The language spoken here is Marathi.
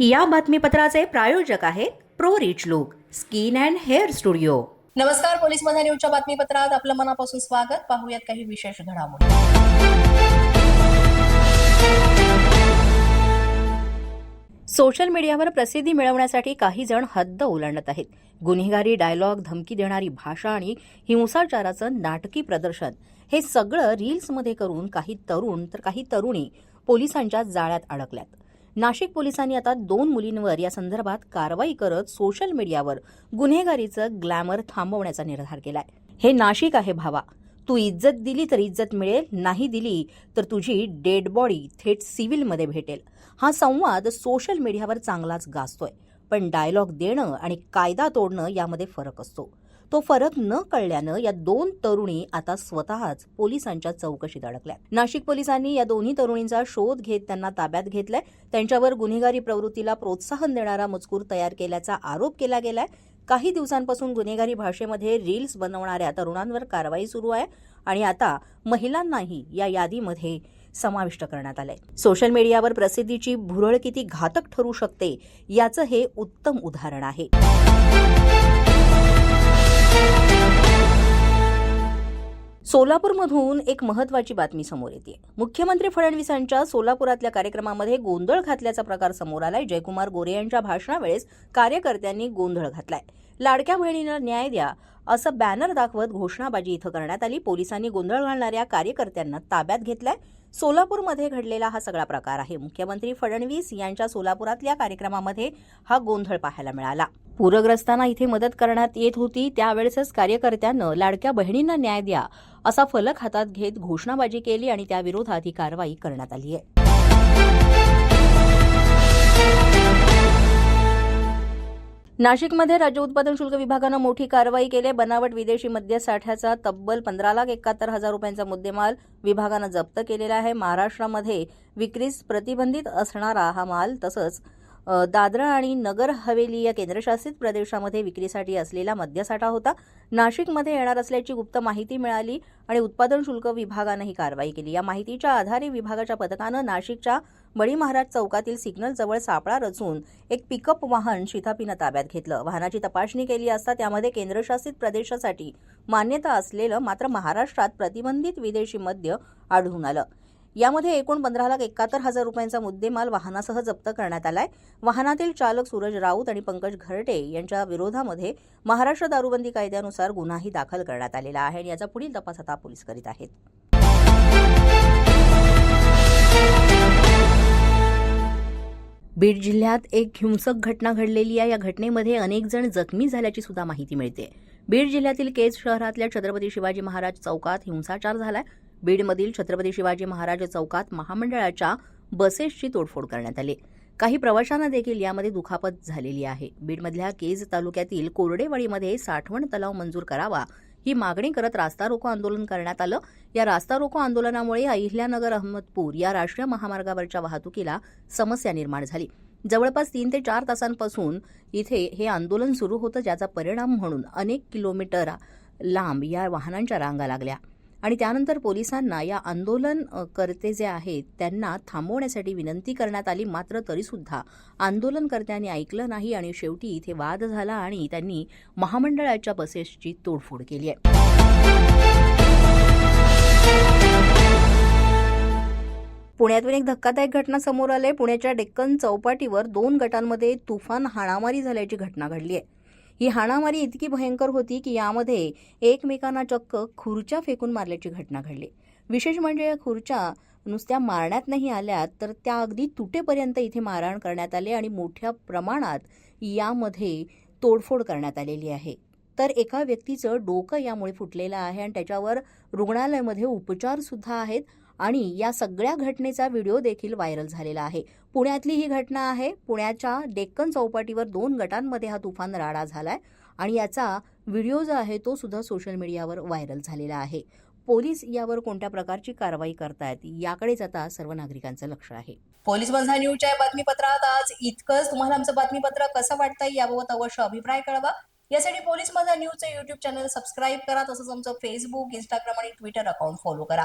या बातमीपत्राचे प्रायोजक आहेत pro rich look skin and hair studio. नमस्कार पोलीस माझा न्यूजच्या बातमीपत्रात आपलं मनापासून स्वागत. पाहूयात काही विशेष घडामोडी. सोशल मीडियावर प्रसिद्धी मिळवण्यासाठी काही जण हद्द ओलांडत आहेत. गुन्हेगारी डायलॉग धमकी देणारी भाषा आणि हिंसाचाराचं नाटकी प्रदर्शन हे सगळं रील्समध्ये करून काही तरुण तर काही तरुणी पोलिसांच्या जाळ्यात अडकल्यात. नाशिक पोलिसांनी आता दोन मुलींवर या संदर्भात कारवाई करत सोशल मीडियावर गुन्हेगारीचं ग्लॅमर थांबवण्याचा निर्धार केलाय. हे नाशिक आहे भावा. तू इज्जत दिली तर इज्जत मिळेल नाही दिली तर तुझी डेड बॉडी थेट सिव्हिलमध्ये भेटेल. हा संवाद सोशल मीडियावर चांगलाच गाजतोय. पण डायलॉग देणं आणि कायदा तोडणं यामध्ये फरक असतो. तो फरक न कळल्यानं या दोन तरुणी आता स्वतःच पोलिसांच्या चौकशीत अडकल्या नाशिक पोलिसांनी या दोन्ही तरुणींचा शोध घेत त्यांना ताब्यात घेतलाय. त्यांच्यावर गुन्हेगारी प्रवृत्तीला प्रोत्साहन देणारा मजकूर तयार केल्याचा आरोप केला गेलाय. काही दिवसांपासून गुन्हेगारी भाषेमध्ये रील्स बनवणाऱ्या तरुणांवर कारवाई सुरू आहे आणि आता महिलांनाही या यादीमध्ये समाविष्ट करण्यात आलंय. सोशल मीडियावर प्रसिद्धीची भुरळ किती घातक ठरू शकते याचं हे उत्तम उदाहरण आहे. सोलापूरमधून एक महत्वाची बातमी समोर येते. मुख्यमंत्री फडणवीसांच्या सोलापुरातल्या कार्यक्रमामध्ये गोंधळ घातल्याचा प्रकार समोर आलाय. जयकुमार गोरे यांच्या भाषणावेळेस कार्यकर्त्यांनी गोंधळ घातलाय. लाडक्या बहिणीनं न्याय द्या असं बॅनर दाखवत घोषणाबाजी इथं करण्यात आली. पोलिसांनी गोंधळ घालणाऱ्या कार्यकर्त्यांना ताब्यात घेतलाय. सोलापूरमध्ये घडलेला हा सगळा प्रकार आहे. मुख्यमंत्री फडणवीस यांच्या सोलापुरातल्या कार्यक्रमामध्ये हा गोंधळ पाहायला मिळाला. पूरग्रस्तांना इथे मदत करण्यात येत होती. त्यावेळेसच कार्यकर्त्यांनं लाडक्या बहिणींना न्याय द्या असा फलक हातात घेत घोषणाबाजी केली आणि त्याविरोधात ही कारवाई करण्यात आली आहे. नाशिकमध्ये राज्य उत्पादन शुल्क विभागानं मोठी कारवाई केली. बनावट विदेशी मद्य साठ्याचा तब्बल पंधरा लाख एकाहत्तर हजार रुपयांचा मुद्देमाल विभागानं जप्त केलेला आहे. महाराष्ट्रामध्ये विक्रीस प्रतिबंधित असणारा हा माल तसंच दादरा आणि नगर हवेली या केंद्रशासित प्रदेशामध्ये विक्रीसाठी असलेला मद्यसाठा होता. नाशिकमध्ये येणार असल्याची गुप्त माहिती मिळाली आणि उत्पादन शुल्क विभागानं ही कारवाई केली. या माहितीच्या आधारे विभागाच्या पथकानं नाशिकच्या बळी महाराज चौकातील सिग्नल जवळ सापळा रचून एक पिकअप वाहन शिथापीनं ताब्यात घेतलं. वाहनाची तपासणी केली असता त्यामध्ये केंद्रशासित प्रदेशासाठी मान्यता असलेलं मात्र महाराष्ट्रात प्रतिबंधित विदेशी मद्य आढळून आलं. यामध्ये एकूण पंधरा लाख एकाहत्तर हजार रुपयांचा मुद्देमाल वाहनासह जप्त करण्यात आलाय. वाहनातील चालक सूरज राऊत आणि पंकज घरटे यांच्या विरोधामध्ये महाराष्ट्र दारूबंदी कायद्यानुसार गुन्हाही दाखल करण्यात आलेला आहे आणि याचा पुढील तपास आता पोलीस करीत आहेत. बीड जिल्ह्यात एक हिंसक घटना घडलेली आहे. या घटनेमध्ये अनेक जण जखमी झाल्याची सुद्धा माहिती मिळते. बीड जिल्ह्यातील केज शहरातल्या छत्रपती शिवाजी महाराज चौकात हिंसाचार झालाय. बीडमधील छत्रपती शिवाजी महाराज चौकात महामंडळाच्या बसेसची तोडफोड करण्यात आली. काही प्रवाशांना देखील यामध्ये दुखापत झालेली आहे. बीडमधल्या केज तालुक्यातील कोरडेवाडीमध्ये साठवण तलाव मंजूर करावा ही मागणी करत रास्ता रोको आंदोलन करण्यात आलं. या रास्ता रोको आंदोलनामुळे अहिल्यानगर अहमदपूर या राष्ट्रीय महामार्गावरच्या वाहतुकीला समस्या निर्माण झाली. जवळपास तीन ते चार तासांपासून इथे हे आंदोलन सुरू होतं ज्याचा परिणाम म्हणून अनेक किलोमीटर लांब या वाहनांच्या रांगा लागल्या. आणि त्यानंतर पोलिसांना या आंदोलन करते जे आहेत त्यांना थांबवण्यासाठी विनंती करण्यात आली. मात्र तरीसुद्धा आंदोलनकर्त्यांनी ऐकलं नाही आणि शेवटी इथे वाद झाला आणि त्यांनी महामंडळाच्या बसेसची तोडफोड केली आहे. पुण्यातून एक धक्कादायक घटना समोर आली. पुण्याच्या डेक्कन चौपाटीवर दोन गटांमध्ये तुफान हाणामारी झाल्याची घटना घडली आहे. ही हाणामारी इतकी भयंकर होती की यामध्ये एकमेकांना चक्क खुर्च्या फेकून मारल्याची घटना घडली. विशेष म्हणजे या खुर्च्या नुसत्या मारण्यात नाही आल्या तर त्या अगदी तुटेपर्यंत इथे मारहाण करण्यात आले आणि मोठ्या प्रमाणात यामध्ये तोडफोड करण्यात आलेली आहे. तर एका व्यक्तीचं डोकं यामुळे फुटलेलं आहे आणि त्याच्यावर रुग्णालयामध्ये उपचार सुद्धा आहेत. आणि या सगळ्या घटनेचा व्हिडिओ देखील व्हायरल झालेला आहे. पुण्यातली ही घटना आहे. पुण्याच्या डेक्कन चौपाटीवर दोन गटांमध्ये हा तुफान राडा झालाय आणि याचा व्हिडिओ जो आहे तो सुद्धा सोशल मीडियावर व्हायरल झालेला आहे. पोलीस यावर कोणत्या प्रकारची कारवाई करतायत याकडेच आता सर्व नागरिकांचं लक्ष आहे. पोलीस माझा न्यूजच्या बातमीपत्रात आज इतकंच. तुम्हाला आमचं बातमीपत्र कसं वाटतंय याबाबत अवश्य अभिप्राय कळवा. यासाठी पोलीस माझा न्यूजचं युट्यूब चॅनल सबस्क्राईब करा तसंच आमचं फेसबुक इंस्टाग्राम आणि ट्विटर अकाउंट फॉलो करा.